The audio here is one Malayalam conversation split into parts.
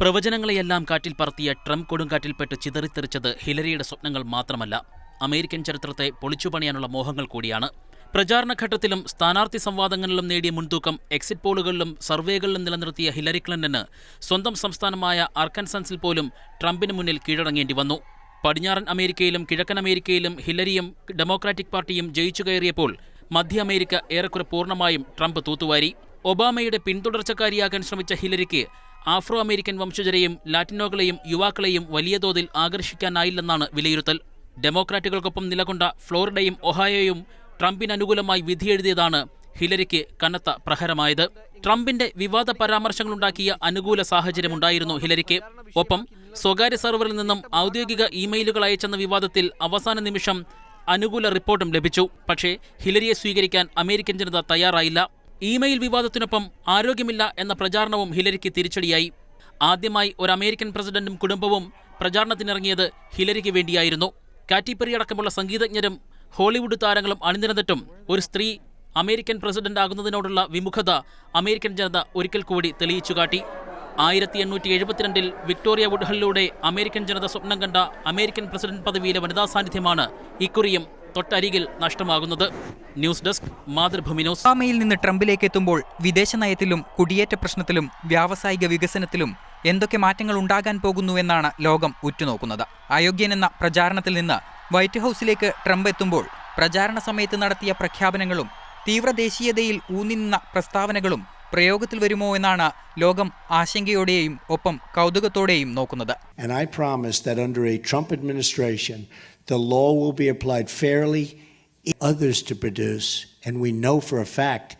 പ്രവചനങ്ങളെയെല്ലാം കാറ്റിൽ പറത്തിയ ട്രംപ് കൊടുങ്കാറ്റിൽപ്പെട്ട് ചിതറിത്തെറിച്ചത് ഹിലരിയുടെ സ്വപ്നങ്ങൾ മാത്രമല്ല. അമേരിക്കൻ ചരിത്രത്തെ പൊളിച്ചുപണിയാനുള്ള മോഹങ്ങൾ കൂടിയാണ്. പ്രചാരണഘട്ടത്തിലും സ്ഥാനാർത്ഥി സംവാദങ്ങളിലും നേടിയ മുൻതൂക്കം എക്സിറ്റ് പോളുകളിലും സർവേകളിലും നിലനിർത്തിയ ഹിലരി ക്ലിന്റന് സ്വന്തം സംസ്ഥാനമായ അർക്കൻസൻസിൽ പോലും ട്രംപിന് മുന്നിൽ കീഴടങ്ങേണ്ടി വന്നു. പടിഞ്ഞാറൻ അമേരിക്കയിലും കിഴക്കൻ അമേരിക്കയിലും ഹിലരിയും ഡെമോക്രാറ്റിക് പാർട്ടിയും ജയിച്ചു കയറിയപ്പോൾ മധ്യ അമേരിക്ക ഏറെക്കുറെ പൂർണമായും ട്രംപ് തൂത്തുവാരി. ഒബാമയുടെ പിന്തുടർച്ചക്കാരിയാകാൻ ശ്രമിച്ച ഹിലരിക്ക് ആഫ്രോ അമേരിക്കൻ വംശജരെയും ലാറ്റിനോകളെയും യുവാക്കളെയും വലിയ തോതിൽ ആകർഷിക്കാനായില്ലെന്നാണ് വിലയിരുത്തൽ. ഡെമോക്രാറ്റുകൾക്കൊപ്പം നിലകൊണ്ട ഫ്ലോറിഡയും ഒഹായോയും ട്രംപിന് അനുകൂലമായി വിധിയെഴുതിയതാണ് ഹിലരിക്ക് കനത്ത പ്രഹരമായത്. ട്രംപിന്റെ വിവാദ പരാമർശങ്ങളുണ്ടാക്കിയ അനുകൂല സാഹചര്യമുണ്ടായിരുന്നു ഹിലരിക്ക്. ഒപ്പം സ്വകാര്യ സെർവറിൽ നിന്നും ഔദ്യോഗിക ഇമെയിലുകൾ അയച്ചെന്ന വിവാദത്തിൽ അവസാന നിമിഷം അനുകൂല റിപ്പോർട്ടും ലഭിച്ചു. പക്ഷേ ഹിലരിയെ സ്വീകരിക്കാൻ അമേരിക്കൻ ജനത തയ്യാറായില്ല. ഇമെയിൽ വിവാദത്തിനൊപ്പം ആരോഗ്യമില്ല എന്ന പ്രചാരണവും ഹിലരിക്ക് തിരിച്ചടിയായി. ആദ്യമായി ഒരു അമേരിക്കൻ പ്രസിഡന്റും കുടുംബവും പ്രചാരണത്തിനിറങ്ങിയത് ഹിലരിക്ക് വേണ്ടിയായിരുന്നു. കാറ്റിപ്പെറി അടക്കമുള്ള സംഗീതജ്ഞരും ഹോളിവുഡ് താരങ്ങളും അണിനിരന്നിട്ടും ഒരു സ്ത്രീ അമേരിക്കൻ പ്രസിഡന്റ് ആകുന്നതിനോടുള്ള വിമുഖത അമേരിക്കൻ ജനത ഒരിക്കൽ കൂടി തെളിയിച്ചു കാട്ടി. ആയിരത്തി എണ്ണൂറ്റി എഴുപത്തിരണ്ടിൽ വിക്ടോറിയ വുഡ്ഹലിലൂടെ അമേരിക്കൻ ജനത സ്വപ്നം കണ്ട അമേരിക്കൻ പ്രസിഡന്റ് പദവിയിലെ വനിതാ സാന്നിധ്യമാണ് ഇക്കുറിയും തൊട്ടരികിൽ നഷ്ടമാകുന്നത്. News desk Mathrubhumi news. ഒബാമയിൽ നിന്ന് ട്രംപിലേക്ക് എത്തുമ്പോൾ വിദേശ നയത്തിലും കുടിയേറ്റ പ്രശ്നത്തിലും വ്യാവസായിക വികസനത്തിലും എന്തൊക്കെ മാറ്റങ്ങൾ ഉണ്ടാകാൻ പോകുന്നു എന്നാണ് ലോകം ഉറ്റുനോക്കുന്നത്. അയോഗ്യനെന്ന പ്രചാരണത്തിൽ നിന്ന് വൈറ്റ് ഹൗസിലേക്ക് ട്രംപ് എത്തുമ്പോൾ പ്രചാരണ സമയത്ത് നടത്തിയ പ്രഖ്യാപനങ്ങളും തീവ്ര ദേശീയതയിൽ ഊന്നി നിന്ന പ്രസ്താവനകളും പ്രയോഗത്തിൽ വരുമോ എന്നാണ് ലോകം ആശങ്കയോടെയും ഒപ്പം കൗതുകത്തോടെയും നോക്കുന്നത് And I promise that under a Trump administration, the law will be applied fairly, others to produce. And we know for a fact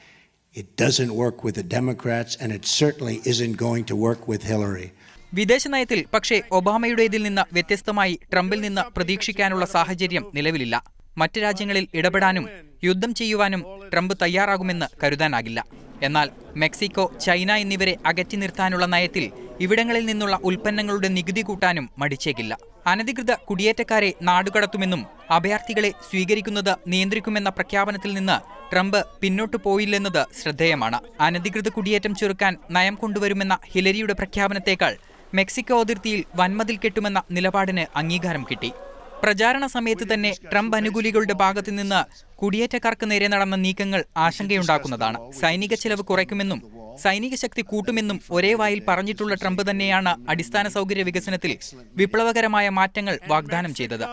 it doesn't work with the Democrats, and it certainly isn't going to work with Hillary. വിദേശ നയത്തിൽ പക്ഷേ ഒബാമയുടേതിൽ നിന്ന് വ്യത്യസ്തമായി ട്രംപിൽ നിന്ന് പ്രതീക്ഷിക്കാനുള്ള സാഹചര്യം നിലവിലില്ല മറ്റ് രാജ്യങ്ങളിൽ ഇടപെടാനും യുദ്ധം ചെയ്യുവാനും ട്രംപ് തയ്യാറാകുമെന്ന് കരുതാനാകില്ല. എന്നാൽ മെക്സിക്കോ ചൈന എന്നിവരെ അകറ്റി നിർത്താനുള്ള നയത്തിൽ ഇവിടങ്ങളിൽ നിന്നുള്ള ഉൽപ്പന്നങ്ങളുടെ നികുതി കൂട്ടാനും മടിച്ചേക്കില്ല. അനധികൃത കുടിയേറ്റക്കാരെ നാടുകടത്തുമെന്നും അഭയാർത്ഥികളെ സ്വീകരിക്കുന്നത് നിയന്ത്രിക്കുമെന്ന പ്രഖ്യാപനത്തിൽ നിന്ന് ട്രംപ് പിന്നോട്ടു പോയില്ലെന്നത് ശ്രദ്ധേയമാണ്. അനധികൃത കുടിയേറ്റം ചെറുക്കാൻ നയം കൊണ്ടുവരുമെന്ന ഹിലരിയുടെ പ്രഖ്യാപനത്തേക്കാൾ മെക്സിക്കോ അതിർത്തിയിൽ വൻമതിൽ കെട്ടുമെന്ന നിലപാടിന് അംഗീകാരം കിട്ടി. പ്രചാരണ സമയത്ത് തന്നെ ട്രംപ് അനുകൂലികളുടെ ഭാഗത്തു നിന്ന് കുടിയേറ്റക്കാർക്ക് നേരെ നടന്ന നീക്കങ്ങൾ ആശങ്കയുണ്ടാക്കുന്നതാണ്. സൈനിക ചെലവ് കുറയ്ക്കുമെന്നും സൈനിക ശക്തി കൂട്ടുമെന്നും ഒരേ വായിൽ പറഞ്ഞിട്ടുള്ള ട്രംപ് തന്നെയാണ് അടിസ്ഥാന സൗകര്യ വികസനത്തിൽ വിപ്ലവകരമായ മാറ്റങ്ങൾ വാഗ്ദാനം ചെയ്തത്.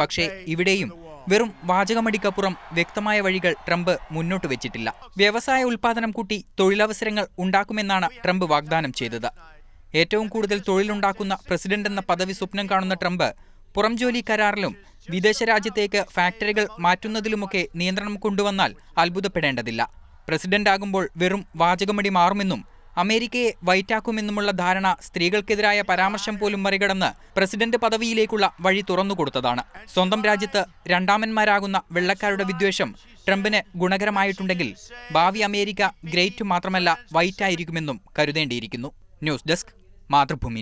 പക്ഷേ ഇവിടെയും വെറും വാചകമടിക്കപ്പുറം വ്യക്തമായ വഴികൾ ട്രംപ് മുന്നോട്ട് വെച്ചിട്ടില്ല. വ്യവസായ ഉൽപാദനം കൂട്ടി തൊഴിലവസരങ്ങൾ ഉണ്ടാക്കുമെന്നാണ് ട്രംപ് വാഗ്ദാനം ചെയ്തത്. ഏറ്റവും കൂടുതൽ തൊഴിലുണ്ടാക്കുന്ന പ്രസിഡന്റ് എന്ന പദവി സ്വപ്നം കാണുന്ന ട്രംപ് പുറം ജോലി കരാറിലും വിദേശ രാജ്യത്തേക്ക് ഫാക്ടറികൾ മാറ്റുന്നതിലുമൊക്കെ നിയന്ത്രണം കൊണ്ടുവന്നാൽ അത്ഭുതപ്പെടേണ്ടതില്ല. പ്രസിഡന്റ് ആകുമ്പോൾ വെറും വാചകമടി മാറുമെന്നും അമേരിക്കയെ വൈറ്റാക്കുമെന്നുമുള്ള ധാരണ സ്ത്രീകൾക്കെതിരായ പരാമർശം പോലും മറികടന്ന് പ്രസിഡന്റ് പദവിയിലേക്കുള്ള വഴി തുറന്നുകൊടുത്തതാണ് സ്വന്തം രാജ്യത്ത് രണ്ടാമന്മാരാകുന്ന വെള്ളക്കാരുടെ വിദ്വേഷം ട്രംപിന് ഗുണകരമായിട്ടുണ്ടെങ്കിൽ ഭാവി അമേരിക്ക ഗ്രേറ്റ് മാത്രമല്ല വൈറ്റായിരിക്കുമെന്നും കരുതേണ്ടിയിരിക്കുന്നു. News desk Mathrubhumi